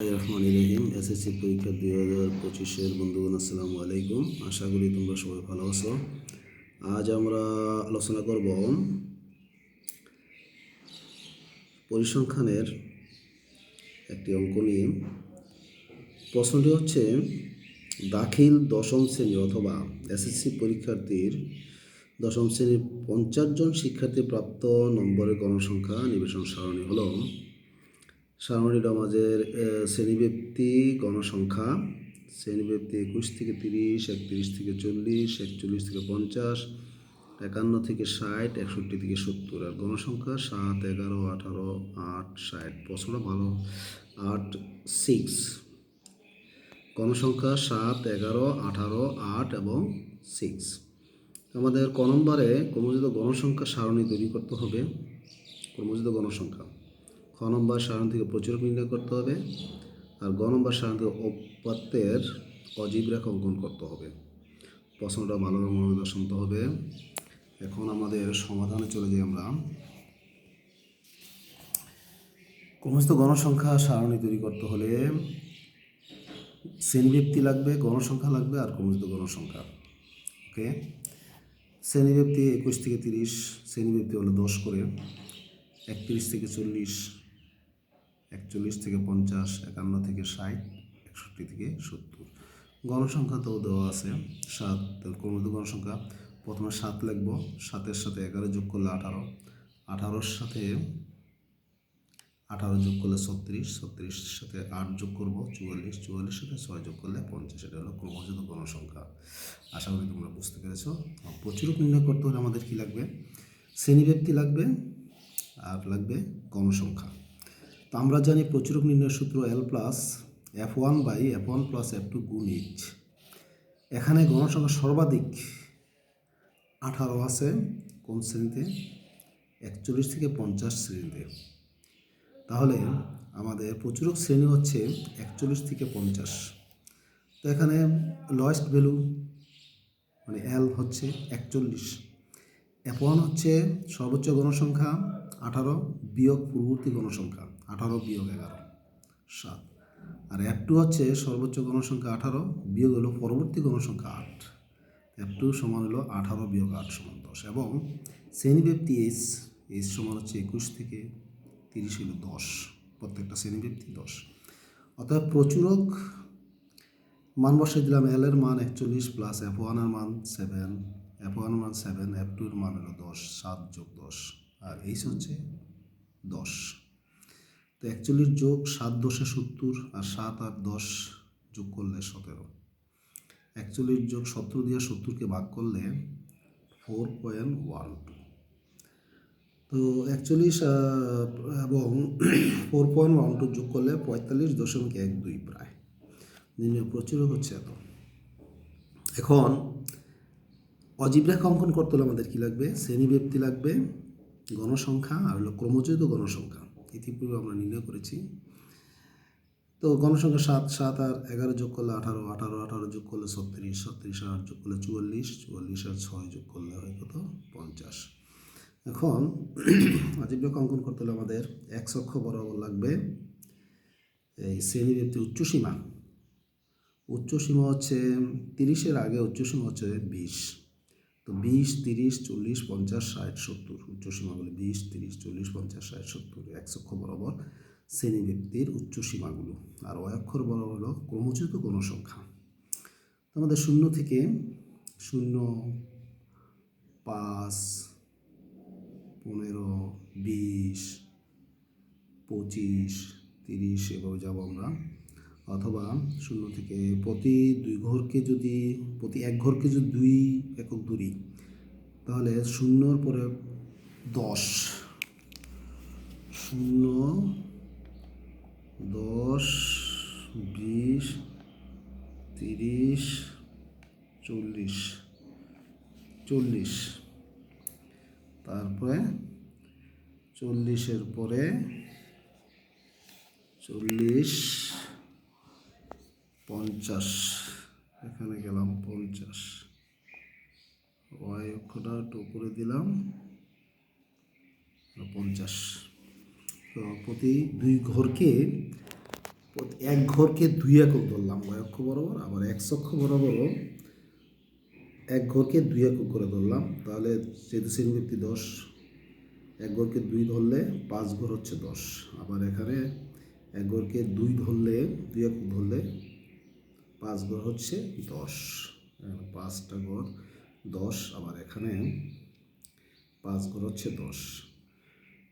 রহমান রহিম SSC পরীক্ষা দুই হাজার পঁচিশের বন্ধুগণ, আসসালামু আলাইকুম। আশা করি তোমরা সবাই ভালো আছো। আজ আমরা আলোচনা করব পরিসংখ্যানের একটি অঙ্ক নিয়ে। প্রশ্নটি হচ্ছে, দাখিল দশম শ্রেণি অথবা এসএসসি পরীক্ষার্থীর দশম শ্রেণির পঞ্চাশ জন শিক্ষার্থী প্রাপ্ত নম্বরের গণসংখ্যা নিবেশন সারণী হলো সারণী সমাজের শ্রেণীব্যক্তি গণসংখ্যা শ্রেণীব্যক্তি একুশ থেকে তিরিশ, একত্রিশ থেকে চল্লিশ, একচল্লিশ থেকে পঞ্চাশ, একান্ন থেকে ষাট, একষট্টি থেকে সত্তর। আর গণসংখ্যা সাত, এগারো, আঠারো, আট, ষাট। প্রশ্নটা ভালো। আট সিক্স গণসংখ্যা সাত, এগারো, আঠারো, আট এবং সিক্স আমাদের ক নম্বরে ক্রমজিত গণসংখ্যা সারণী তৈরি করতে হবে। ক্রমজিত গণসংখ্যা। খ নম্বর সারণ থেকে প্রচুরক নির্ণয় করতে হবে আর গ নম্বর সারণ থেকে অপাত্যের অজীব রেখা অঙ্কন করতে হবে। প্রশ্নটা ভালো মনোযোগ শুনতে হবে। এখন আমাদের সমাধানে চলে যাই আমরা। ক্রমস্থ গণসংখ্যা সারণী তৈরি করতে হলে শ্রেণীব্যক্তি লাগবে, গণসংখ্যা লাগবে আর ক্রমস্থ গণসংখ্যা। ওকে? শ্রেণীব্যক্তি একুশ থেকে তিরিশ শ্রেণীব্যক্তি হলো দশ করে, একত্রিশ থেকে চল্লিশ একচল্লিশ থেকে পঞ্চাশ, একান্ন থেকে ষাট, একষট্টি থেকে সত্তর। গণসংখ্যা তো দেওয়া আছে, সাত ক্রমিত গণসংখ্যা। প্রথমে সাত লিখব, সাতের সাথে এগারো যোগ করলে আঠারো। আঠারোর সাথে, আঠারো যোগ করলে ছত্রিশ, ছত্রিশের সাথে আট যোগ করব, চুয়াল্লিশ চুয়াল্লিশ সাথে ছয় যোগ করলে পঞ্চাশ। এটা হলো ক্রমযুত গণসংখ্যা। আশা করি তোমরা বুঝতে পেরেছ। প্রচুর নির্ণয় করতে হলে আমাদের কী লাগবে? শ্রেণীব্যক্তি লাগবে? আর লাগবে গণসংখ্যা। তো আমরা জানি প্রচুরক নির্ণয়ের সূত্র L plus F one by F one plus F two গুণ এইচ এখানে গণসংখ্যা সর্বাধিক আঠারো আছে কোন শ্রেণীতে? একচল্লিশ থেকে পঞ্চাশ শ্রেণীতে। তাহলে আমাদের প্রচুরক শ্রেণি হচ্ছে একচল্লিশ থেকে পঞ্চাশ। তো এখানে লয়েস্ট ভ্যালু মানে এল হচ্ছে একচল্লিশ। এফ ওয়ান হচ্ছে সর্বোচ্চ গণসংখ্যা আঠারো, বিয়োগ পূর্ববর্তী গণসংখ্যা। আঠারো বিয়োগ এগারো, সাত। আর এফ টু হচ্ছে সর্বোচ্চ গণসংখ্যা আঠারো, বিয়োগ হলো পরবর্তী গণসংখ্যা আট। এফ টু সমান হলো আঠারো বিয়োগ আট সমান দশ এবং শ্রেণীব্যক্তি এইচ এইচ সমান হচ্ছে একুশ থেকে তিরিশ হলো দশ, প্রত্যেকটা শ্রেণীব্যক্তি দশ। অর্থাৎ প্রচুরক মান বসে দিলাম এল এর মান একচল্লিশ প্লাস এফ ওয়ানের মান সেভেন এফ ওয়ান মান সেভেন এফ টুর মান হলো দশ, সাত যোগ দশ, আর এইচ হচ্ছে দশ। তো একচল্লিশ যোগ সাত দশে সত্তর আর সাত আর দশ যোগ করলে সতেরো। একচল্লিশ যোগ সতেরো দিয়ে সত্তরকে ভাগ করলে ফোর পয়েন্ট ওয়ান টু তো একচল্লিশ এবং ফোর পয়েন্ট ওয়ান টু যোগ করলে পঁয়তাল্লিশ দশমিক এক দুই প্রায়। নির্ণয় প্রচুর হচ্ছে এত। এখন অজীব রেখা অঙ্কন করতে হলে আমাদের কী লাগবে? শ্রেণীব্যক্তি লাগবে, গণসংখ্যা আর হলো ক্রমযুত গণসংখ্যা। ইতিপূর্বে আমরা নির্ণয় করেছি। তো গণসংখ্যা সাত সাত আর এগারো যোগ করলে আঠারো আঠারো আঠারো যোগ করলে ছত্রিশ ছত্রিশ আর যোগ করলে চুয়াল্লিশ চুয়াল্লিশ আর ছয় যোগ করলে হয় কত পঞ্চাশ। এখন অজীব অঙ্কন করতে হলে আমাদের এক অক্ষ বরাবর লাগবে এই শ্রেণীব্যক্তি উচ্চসীমা উচ্চসীমা হচ্ছে তিরিশের আগে উচ্চসীমা হচ্ছে বিশ। তো বিশ, তিরিশ, চল্লিশ, পঞ্চাশ, ষাট, সত্তর উচ্চসীমাগুলো বিশ, তিরিশ, চল্লিশ, পঞ্চাশ, ষাট, সত্তর এক অক্ষ বরাবর ব্যক্তির উচ্চসীমাগুলো। আর অক্ষর বরাবর হলো ক্রমচ্যুত গণসংখ্যা আমাদের শূন্য থেকে শূন্য, পাঁচ, পনেরো, বিশ, পঁচিশ, তিরিশ, এভাবে যাব আমরা। অথবা শূন্য থেকে প্রতি দুই ঘরকে যদি, প্রতি এক ঘরকে যদি দুই একক দূরি তাহলে শূন্যর পরে দশ। শূন্য, দশ, বিশ, তিরিশ, চল্লিশ। চল্লিশ। তারপরে চল্লিশের পরে চল্লিশ পঞ্চাশ, এখানে গেলাম পঞ্চাশ। ওয়াই অক্ষটা একটু উপরে দিলাম পঞ্চাশ। তো প্রতি দুই ঘরকে এক ঘরকে দুই একক ধরলাম, y অক্ষ বরাবর, আবার এক অক্ষ বরাবরও এক ঘরকে দুই একক করে ধরলাম, তাহলে যেহেতু শ্রেণীবৃত্তি দশ, এক ঘরকে দুই ধরলে পাঁচ ঘর হচ্ছে দশ, আবার এখানে এক ঘরকে দুই ধরলে, দুই একক ধরলে পাঁচ ঘর হচ্ছে দশ। পাঁচটা ঘর দশ, আবার এখানে পাঁচ ঘর হচ্ছে দশ।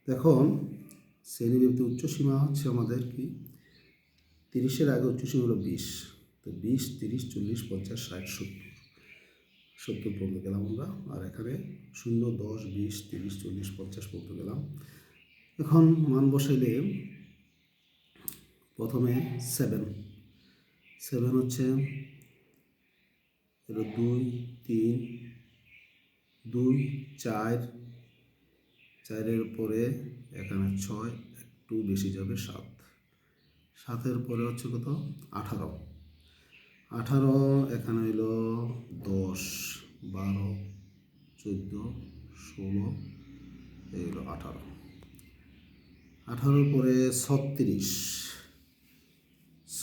এখন শ্রেণীবৃত্তি উচ্চ সীমা হচ্ছে আমাদের কি? তিরিশের আগে উচ্চ সীমা হলো বিশ। তো বিশ, তিরিশ, চল্লিশ, পঞ্চাশ, ষাট, সত্তর। সত্তর পর্যন্ত গেলাম আমরা, আর এখানে শূন্য, দশ, বিশ, তিরিশ, চল্লিশ, পঞ্চাশ পর্যন্ত গেলাম। এখন মান বসাইলে প্রথমে সেভেন সেভেন হচ্ছে এলো দুই, তিন, দুই, চার, চারের পরে এখানে ছয়, একটু বেশি যাবে সাত। সাতের পরে হচ্ছে কত? আঠারো। আঠারো এখানে হইল দশ, বারো, চোদ্দ, ষোলো, এই হলো আঠারো। আঠারোর পরে ছত্রিশ।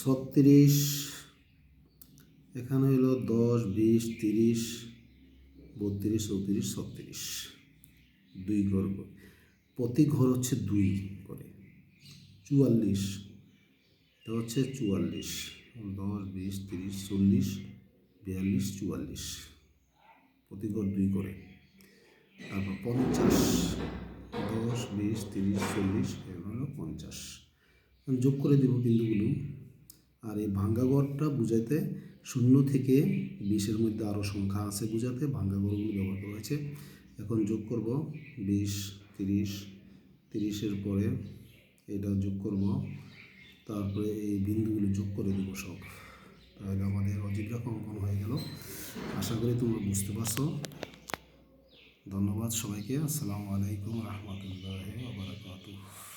ছত্রিশ, এখানে হইল দশ, বিশ, তিরিশ, বত্রিশ, চৌত্রিশ, ছত্রিশ। দুই ঘর। প্রতি ঘর হচ্ছে দুই করে। চুয়াল্লিশ, এটা হচ্ছে চুয়াল্লিশ। দশ, বিশ, তিরিশ, চল্লিশ, বিয়াল্লিশ, চুয়াল্লিশ। প্রতি ঘর দুই করে। তারপর পঞ্চাশ। দশ, বিশ, তিরিশ, চল্লিশ এগুলো পঞ্চাশ। যোগ করে দেবো বিন্দুগুলো। আর এই ভাঙ্গা ঘরটা বুঝাইতে শূন্য থেকে বিশের মধ্যে আরও সংখ্যা আছে বুঝাতে ভাঙ্গা ঘরগুলো ব্যবহার করা হয়েছে। এখন যোগ করব বিশ, তিরিশ, তিরিশের পরে এটা যোগ করব, তারপরে এই বিন্দুগুলো যোগ করে দেবো সব। তাহলে আমাদের অজিজ্ঞা অঙ্কন হয়ে গেল। আশা করি তোমরা বুঝতে পারছ। ধন্যবাদ সবাইকে। আসসালামু আলাইকুম রহমতুল্লাহ